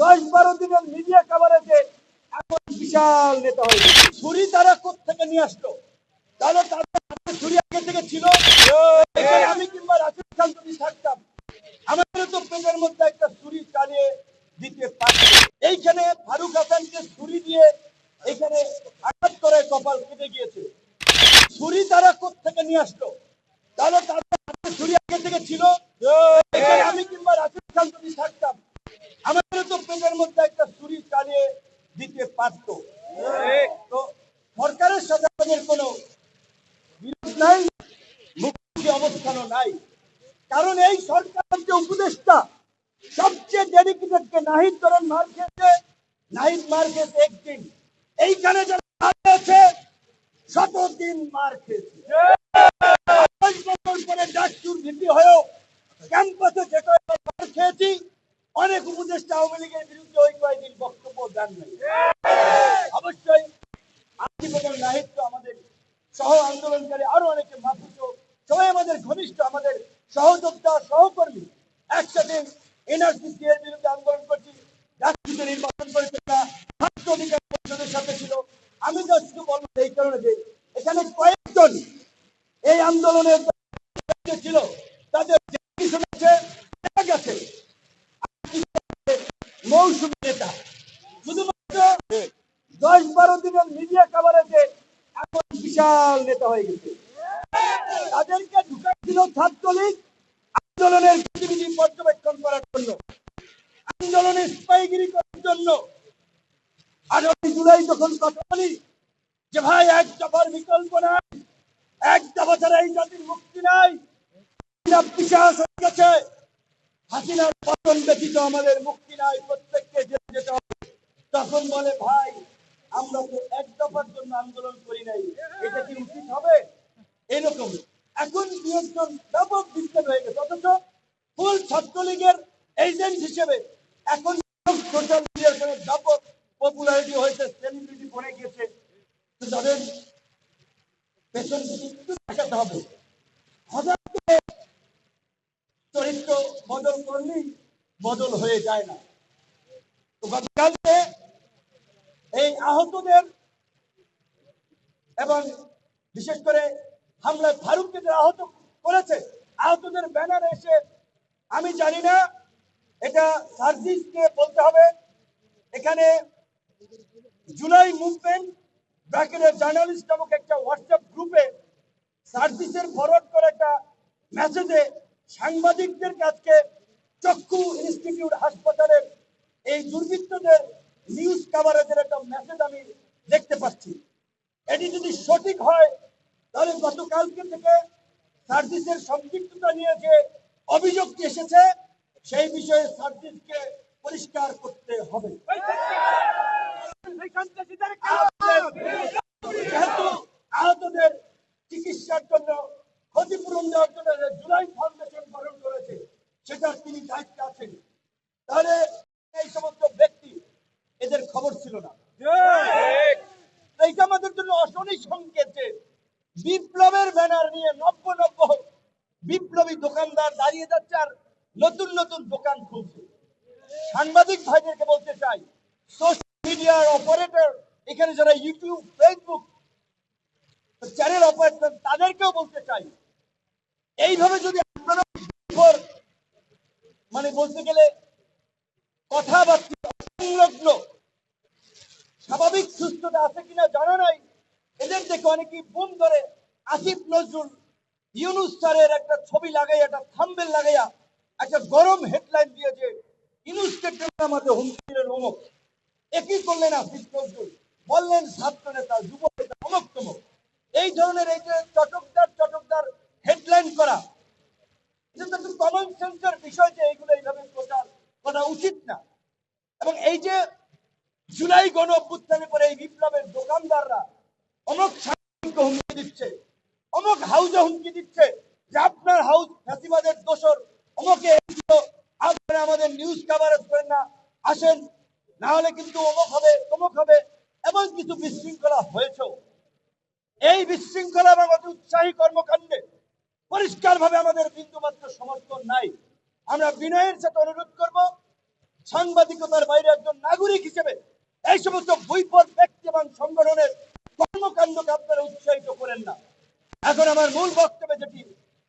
দশ বারো দিনের মিডিয়া কাভারেজে এখন বিশাল নেতা হয়ে গেছে। ছুরি তারা থেকে নিয়ে আসলো? তাহলে তাদের হাতে ছুরি আগে থেকে ছিল। আমি কিংবা রাজীব খান যদি থাকতাম আমাদের তো পেটের মধ্যে একটা ছুরি চালিয়ে দিতে পারত। এইখানে ফারুক হাসানকে ছুরি দিয়ে এখানে আঘাত করে কপাল কেটে গিয়েছে। ছুরি তারা থেকে নিয়ে আসলো? তাহলে তাদের হাতে ছুরি আগে থেকে ছিল। আমি কিংবা রাজীব খান যদি থাকতাম আমাদের তো পেটের মধ্যে একটা ছুরি চালিয়ে দিতে পারত। সরকারের সাথে আমাদের কোনো বিরোধ নাই, মুখোমুখি অবস্থানও নাই। কারণ এই সরকারের যে উপদেষ্টা সবচেয়ে ডেডিকেটেড কে নাহিদ ধরেন মার নাহিদ মার খেয়েছে একদিন। এইখানে খেয়েছে শতদিন মার খেয়েছে পরে ডাকচুর ভীতি হয়েও ক্যাম্পাসে যে কয়েকবার খেয়েছি অনেক উপদেষ্টা আওয়ামী লীগের বিরুদ্ধে ওই কয়েকদিন বক্তব্য দেন অবশ্যই এবং নাহিদ আমাদের সহ আন্দোলনকারী, আরও অনেকে মাহফুজ সবাই আমাদের ঘনিষ্ঠ, আমাদের সহযোদ্ধা, সহকর্মী। একসাথে এনআরসিসি এর বিরুদ্ধে আন্দোলন করছি রাষ্ট্রপতি নির্বাচন করেছে না ছাত্র অধিকার পরিষদের সাথে ছিল। আমি তো শুধু বলব এই কারণে যে এখানে কয়েকজন এই আন্দোলনের ছিল, তাদের যে গেছে। মৌসুমী নেতা শুধুমাত্র দশ বারো দিনের মিডিয়া কাভারেজে এখন বিশাল নেতা হয়ে গেছে। তাদেরকে ঢুকাচ্ছিল ছাত্রলীগ আন্দোলনের গতিবিধি পর্যবেক্ষণ করার জন্য। আন্দোলনের স্পাইগিরি করার জন্য। আঠারোই জুলাই যখন কথা বলি যে ভাই এক দফার বিকল্প নাই, এক দফা ছাড়া এই জাতির মুক্তি নাই পিশাচ হয়ে গেছে। হাসিনার পতন ব্যতীত আমাদের মুক্তি নাই। যেতে হবে। তখন বলে, ভাই, আমরা তো এক দফার জন্য আন্দোলন করি নাই। এটা কি উচিত হবে? এরকম। এখন ব্যাপক হয়ে গেছে। অথচ ফুল ছাত্রলীগের এজেন্ট হিসেবে এখন সোশ্যাল মিডিয়ার ব্যাপক পপুলারিটি হয়েছে সেলিব্রিটি তো তাদের পেছন দেখাতে হবে। হঠাৎ চরিত্র বদল করলেই বদল হয়ে যায় না। গতকালকে এই আহতদের এবং বিশেষ করে হামলায় ফারুককে যারা আহত করেছে। আহতদের ব্যানার এসে আমি জানি না, এটা সার্জিসকে বলতে হবে। এখানে জুলাই মুভমেন্ট ব্র্যাকেটের জার্নালিস্ট নামক একটা হোয়াটসঅ্যাপ গ্রুপে সার্জিসের ফরওয়ার্ড করে একটা মেসেজে সাংবাদিকদের কাছে চক্ষু ইনস্টিটিউট হাসপাতালের এই দুর্বৃত্তদের নিউজ কাভারেজের একটা মেসেজ আমি দেখতে পাচ্ছি। এটি যদি সঠিক হয়, তাহলে গতকালকে থেকে সার্ভিসের সম্পৃক্ততা নিয়ে যে অভিযোগটি এসেছে, সেই বিষয়ে সার্ভিসকে পরিষ্কার করতে হবে। যেহেতু আহতদের চিকিৎসার জন্য, ক্ষতিপূরণ দেওয়ার জন্য জুলাই ফাউন্ডেশন গঠন করেছে, সেটার তিনি দায়িত্বে আছেন। তাহলে এই সমস্ত ব্যক্তি এদের খবর ছিল না। এইটা আমাদের জন্য অশনি সংকেত যে বিপ্লবের ব্যানার নিয়ে নব্য নব্য বিপ্লবী দোকানদার দাঁড়িয়ে যাচ্ছে আর নতুন নতুন দোকান খুলছে। সাংবাদিক ভাইদেরকে বলতে চাই সোশ্যাল মিডিয়ার অপারেটর এখানে যারা ইউটিউব ফেসবুক চ্যানেল অপারেটর তাদেরকেও বলতে চাই এইভাবে যদি আপনারা মানে বলতে গেলে কথাবার্তা সংলগ্ন। স্বাভাবিক সুস্থতা আছে কিনা জানা নাই। এদের দেখে অনেকেই বোম ধরে আসিফ নজরুল, ইউনুস স্যারের একটা ছবি লাগাইয়া, একটা থাম্বেল লাগাইয়া, একটা গরম হেডলাইন দিয়েছে ইউনুসকে টেনে আমাদের হুমকি দিলেন অমুক। একই করলেন আসিফ নজরুল? বললেন, ছাত্র নেতা, যুব নেতা অমুক তমুক এই ধরনের এই যে চটকদার চটকদার হেডলাইন করা এটা তো একটু কমন সেন্সের বিষয় যে এইগুলো এইভাবে প্রচার করা উচিত না। এবং এই যে জুলাই গণ অভ্যুত্থানের পরে এই বিপ্লবের দোকানদাররা অমুক সাংবাদিককে হুমকি দিচ্ছে, অমুক হাউজে হুমকি দিচ্ছে যে আপনার হাউস ফ্যাসিবাদের দোষর, অমুকে আপনারা আমাদের নিউজ কাভারেজ করেন না, আসেন, না হলে কিন্তু অমুক হবে, তমুক হবে, এমন কিছু বিশৃঙ্খলা হয়েছেও এই বিশৃঙ্খলা এবং অতি উৎসাহী কর্মকাণ্ডে পরিষ্কারভাবে আমাদের বিন্দুমাত্র সমর্থন নাই। আমরা বিনয়ের সাথে অনুরোধ করব সাংবাদিকতার বাইরে একজন নাগরিক হিসেবে এই সমস্ত বৈপদ ব্যক্তি এবং সংগঠনের কর্মকাণ্ডকে আপনারা উৎসাহিত করেন না। এখন আমার মূল বক্তব্য যেটি